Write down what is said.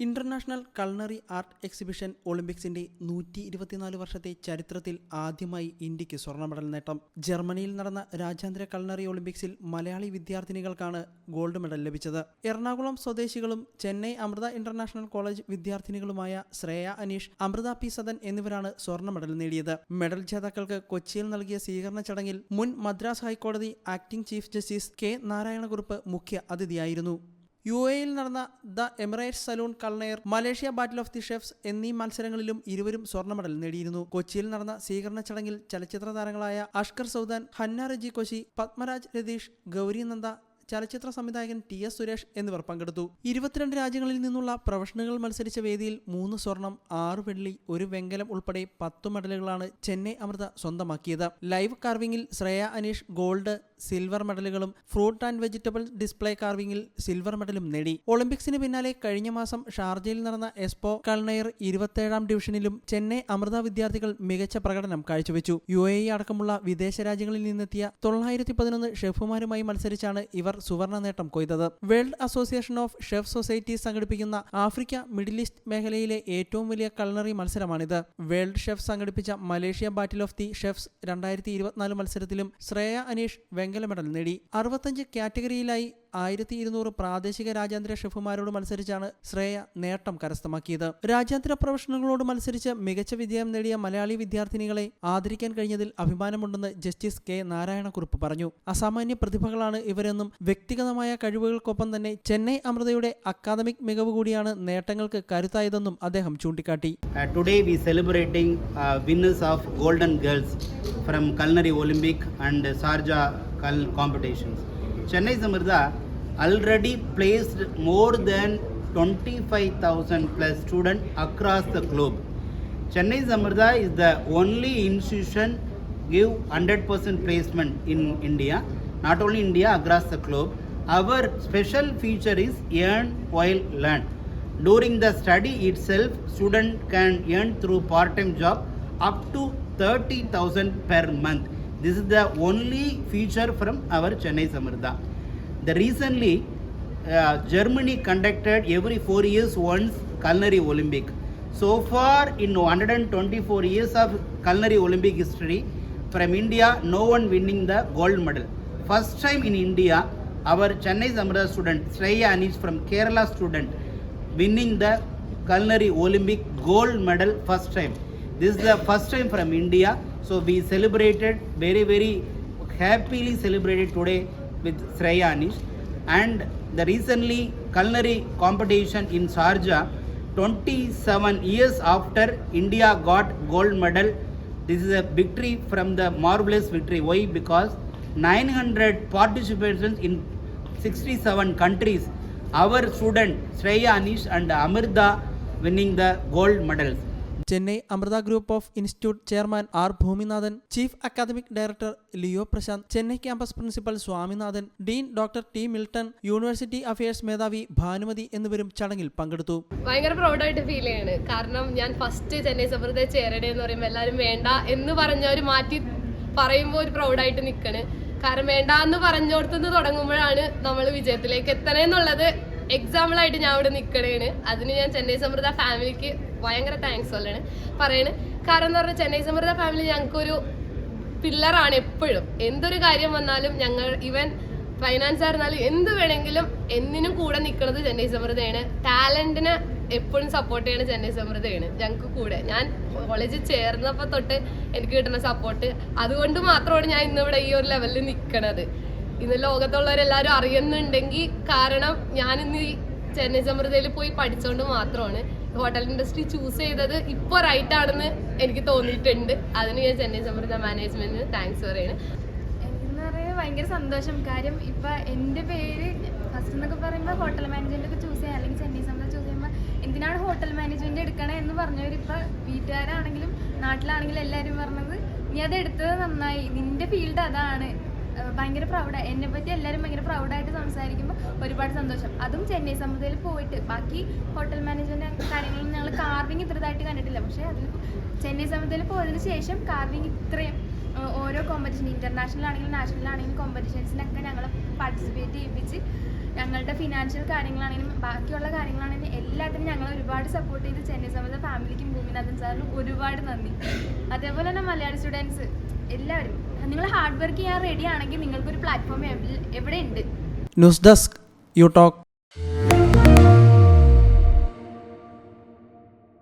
International culinary art exhibition ഒളിമ്പിക്സിന്റെ നൂറ്റി ഇരുപത്തിനാല് വർഷത്തെ ചരിത്രത്തിൽ ആദ്യമായി ഇന്ത്യയ്ക്ക് സ്വർണ മെഡൽ നേട്ടം. ജർമ്മനിയിൽ നടന്ന രാജ്യാന്തര കൾണറി ഒളിമ്പിക്സിൽ മലയാളി വിദ്യാർത്ഥിനികൾക്കാണ് ഗോൾഡ് മെഡൽ ലഭിച്ചത്. എറണാകുളം സ്വദേശികളും ചെന്നൈ അമൃത ഇന്റർനാഷണൽ കോളേജ് വിദ്യാർത്ഥിനികളുമായ ശ്രേയ അനീഷ് അമൃത പി സദൻ എന്നിവരാണ് സ്വർണ മെഡൽ നേടിയത്. മെഡൽ ജേതാക്കൾക്ക് കൊച്ചിയിൽ നൽകിയ സ്വീകരണ ചടങ്ങിൽ മുൻ മദ്രാസ് ഹൈക്കോടതി acting chief justice K Narayanakurup മുഖ്യ അതിഥിയായിരുന്നു. യു എയിൽ നടന്ന the emirate salon culinaire Malaysia battle of the chefs എന്നീ മത്സരങ്ങളിലും ഇരുവരും സ്വർണ മെഡൽ നേടിയിരുന്നു. കൊച്ചിയിൽ നടന്ന സ്വീകരണ ചടങ്ങിൽ ചലച്ചിത്ര താരങ്ങളായ അഷ്കർ സൗദാൻ ഹന്ന റജി കൊശി പത്മരാജ് രതീഷ് ഗൗരി നന്ദ ചലച്ചിത്ര സംവിധായകൻ ടി എസ് സുരേഷ് എന്നിവർ പങ്കെടുത്തു. ഇരുപത്തിരണ്ട് രാജ്യങ്ങളിൽ നിന്നുള്ള പ്രൊഫഷണലുകൾ മത്സരിച്ച വേദിയിൽ മൂന്ന് സ്വർണം ആറ് വെള്ളി ഒരു വെങ്കലം ഉൾപ്പെടെ പത്ത് മെഡലുകളാണ് ചെന്നൈ അമൃത സ്വന്തമാക്കിയത്. ലൈവ് കാർവിംഗിൽ ശ്രേയ അനീഷ് ഗോൾഡ് സിൽവർ മെഡലുകളും ഫ്രൂട്ട് ആൻഡ് വെജിറ്റബിൾ ഡിസ്പ്ലേ കാർവിംഗിൽ സിൽവർ മെഡലും നേടി. ഒളിമ്പിക്സിന് പിന്നാലെ കഴിഞ്ഞ മാസം ഷാർജയിൽ നടന്ന എസ്പോ കൾണയർ ഇരുപത്തേഴാം ഡിവിഷനിലും ചെന്നൈ അമൃത വിദ്യാർത്ഥികൾ മികച്ച പ്രകടനം കാഴ്ചവെച്ചു. യു എ അടക്കമുള്ള വിദേശ രാജ്യങ്ങളിൽ നിന്നെത്തിയ തൊള്ളായിരത്തി പതിനൊന്ന് ഷെഫുമാരുമായി മത്സരിച്ചാണ് ഇവർ സുവർണ നേട്ടം കൊയ്തത്. World association of chef society സംഘടിപ്പിക്കുന്ന ആഫ്രിക്ക മിഡിൽ ഈസ്റ്റ് മേഖലയിലെ ഏറ്റവും വലിയ കൾണറി മത്സരമാണിത്. വേൾഡ് ഷെഫ് സംഘടിപ്പിച്ച Malaysia battle of the chefs രണ്ടായിരത്തി മത്സരത്തിലും ശ്രേയ അനീഷ് വെങ്കല മെഡൽ നേടി. അറുപത്തഞ്ച് കാറ്റഗറിയിലായി ആയിരത്തി ഇരുന്നൂറ് പ്രാദേശിക രാജ്യാന്തര ഷെഫുമാരോട് മത്സരിച്ചാണ് ശ്രേയ നേട്ടം കരസ്ഥമാക്കിയത്. രാജ്യാന്തര പ്രൊഫഷണലുകളോട് മത്സരിച്ച് മികച്ച വിജയം നേടിയ മലയാളി വിദ്യാർത്ഥിനികളെ ആദരിക്കാൻ കഴിഞ്ഞതിൽ അഭിമാനമുണ്ടെന്ന് ജസ്റ്റിസ് കെ നാരായണക്കുറുപ്പ് പറഞ്ഞു. അസാമാന്യ പ്രതിഭകളാണ് ഇവരെന്നും വ്യക്തിഗതമായ കഴിവുകൾക്കൊപ്പം തന്നെ ചെന്നൈ അമൃതയുടെ അക്കാദമിക് മികവ് കൂടിയാണ് നേട്ടങ്ങൾക്ക് കരുത്തായതെന്നും അദ്ദേഹം ചൂണ്ടിക്കാട്ടി. Today today we celebrating of golden girls from culinary olympic and sarja cul competitions. Chennai samirtha already placed more than 25000 plus students across the globe chennai samirtha is the only institution give 100% placement in india not only india across the globe our special feature is earn while learn during the study itself student can earn through part-time job up to 30000 per month this is the only feature from our chennai samartha the recently uh, germany conducted every 4 years once culinary olympic so far in 124 years of culinary olympic history from india no one winning the gold medal first time in india our chennai samartha student Shreya Anish from kerala student winning the culinary olympic gold medal first time this is the first time from india. So we celebrated very very happily celebrated today with Shreya Anish and the recently culinary competition in Sharjah 27 years after India got gold medal this is a victory from the marvelous victory. Why? Because 900 participants in 67 countries our student Shreya Anish and Amirda winning the gold medals Chennai Amrita group of institute chairman R Bhuminathan chief academic director Leo Prashanth Chennai campus principal Swaminathan dean doctor T Milton university affairs മേധാവി ഭാനുമതി എന്നിവരും ചടങ്ങിൽ പങ്കെടുത്തു. ഭയങ്കര പ്രൗഡായിട്ട് feel ചെയ്യാണ്. കാരണം ഞാൻ first Chennai സമൃദ്ധ ചേരണേ എന്ന് പറയുമ്പോൾ എല്ലാവരും വേണ്ട എന്ന് പറഞ്ഞവർ മാറ്റി പറയുമ്പോൾ ഒരു പ്രൗഡായിട്ട് നിൽക്കണ് കാരണം വേണ്ട എന്ന് പറഞ്ഞോടത്തുനിന്ന് തുടങ്ങുമ്പോഴാണ് നമ്മൾ വിജയത്തിലേക്ക് എത്തണേ എന്നുള്ളത്. എക്സാമ്പിൾ ആയിട്ട് ഞാൻ ഇവിടെ നിൽക്കണേണ് അതിന് ഞാൻ ചെന്നൈ സമൃദ്ധ ഫാമിലിക്ക് ഭയങ്കര താങ്ക്സ് പറയാണ് പറയണ് കാരണം എന്ന് പറഞ്ഞാൽ ചെന്നൈ സമൃദ്ധ ഫാമിലി ഞങ്ങൾക്കൊരു പില്ലറാണ് എപ്പോഴും. എന്തൊരു കാര്യം വന്നാലും ഞങ്ങൾ ഇവൻ ഫൈനാൻസ് ആയിരുന്നാലും എന്ത് വേണമെങ്കിലും എന്തിനും കൂടെ നിൽക്കുന്നത് ചെന്നൈ സമൃദ്ധയാണ്. ടാലന്റിനെ എപ്പോഴും സപ്പോർട്ട് ചെയ്യണ ചെന്നൈ സമൃദ്ധയാണ്. ഞങ്ങൾക്ക് കൂടെ. ഞാൻ കോളേജിൽ ചേർന്നപ്പോൾ തൊട്ട് എനിക്ക് കിട്ടുന്ന സപ്പോർട്ട് അതുകൊണ്ട് മാത്രമാണ് ഞാൻ ഇന്നിവിടെ ഈ ഒരു ലെവലിൽ നിൽക്കണത് ഇന്ന് ലോകത്തുള്ളവരെല്ലാവരും അറിയുന്നുണ്ടെങ്കിൽ കാരണം ഞാൻ ഇന്ന് ഈ ചെന്നൈ സമൃദ്ധയിൽ പോയി പഠിച്ചുകൊണ്ട് മാത്രമാണ്. ഹോട്ടൽ ഇൻഡസ്ട്രി ചൂസ് ചെയ്തത് ഇപ്പോൾ റൈറ്റ് ആണെന്ന് എനിക്ക് തോന്നിയിട്ടുണ്ട്. അതിന് ഞാൻ ചെന്നൈ സമൃദ്ധ മാനേജ്മെന്റിന് താങ്ക്സ് പറയുന്നത് ഭയങ്കര സന്തോഷം. കാര്യം ഇപ്പൊ എന്റെ പേര് ഫസ്റ്റ് എന്നൊക്കെ പറയുമ്പോൾ ഹോട്ടൽ മാനേജ്മെന്റ് ഒക്കെ ചൂസ് ചെയ്യാം. അല്ലെങ്കിൽ ചെന്നൈ സംബന്ധം ചൂസ് ചെയ്യുമ്പോൾ എന്തിനാണ് ഹോട്ടൽ മാനേജ്മെന്റ് എടുക്കണേ എന്ന് പറഞ്ഞവർ ഇപ്പൊ വീട്ടുകാരാണെങ്കിലും നാട്ടിലാണെങ്കിലും എല്ലാവരും പറഞ്ഞത് നീ അത് എടുത്തത് നന്നായി. നിന്റെ ഫീൽഡ് അതാണ്. ഭയങ്കര പ്രൗഡ് എന്നെ പറ്റി എല്ലാവരും ഭയങ്കര പ്രൗഡായിട്ട് സംസാരിക്കുമ്പോൾ ഒരുപാട് സന്തോഷം. അതും ചെന്നൈ സമുദ്രയിൽ പോയിട്ട്. ബാക്കി ഹോട്ടൽ മാനേജ്മെന്റ് കാര്യങ്ങളൊന്നും ഞങ്ങൾ കാർവിങ് ഇത്രതായിട്ട് കണ്ടിട്ടില്ല. പക്ഷേ അതിൽ ചെന്നൈ സമുദ്രയിൽ പോയതിന് ശേഷം കാർവിങ് ഇത്രയും ഓരോ കോമ്പറ്റീഷൻ ഇന്റർനാഷണൽ ആണെങ്കിലും നാഷണൽ ആണെങ്കിലും കോമ്പറ്റീഷൻസിനൊക്കെ ഞങ്ങൾ പാർട്ടിസിപ്പേറ്റ് ചെയ്യിപ്പിച്ച് ഞങ്ങളുടെ ഫിനാൻഷ്യൽ കാര്യങ്ങളാണെങ്കിലും ബാക്കിയുള്ള കാര്യങ്ങളാണെങ്കിലും എല്ലാത്തിനും ഞങ്ങൾ ഒരുപാട് സപ്പോർട്ട് ചെയ്ത് ചെന്നൈ സമയത്ത് ഫാമിലിക്കും ഭൂമിനാഥൻ സാറിനും ഒരുപാട് നന്ദി. അതേപോലെ തന്നെ മലയാളി സ്റ്റുഡൻസ് എല്ലാവരും. നിങ്ങൾ ഹാർഡ് വർക്ക് ചെയ്യാൻ റെഡി ആണെങ്കിൽ നിങ്ങൾക്കൊരു പ്ലാറ്റ്ഫോം എവിടെ ഉണ്ട് ന്യൂസ് ഡെസ്ക് യു ടോക്ക്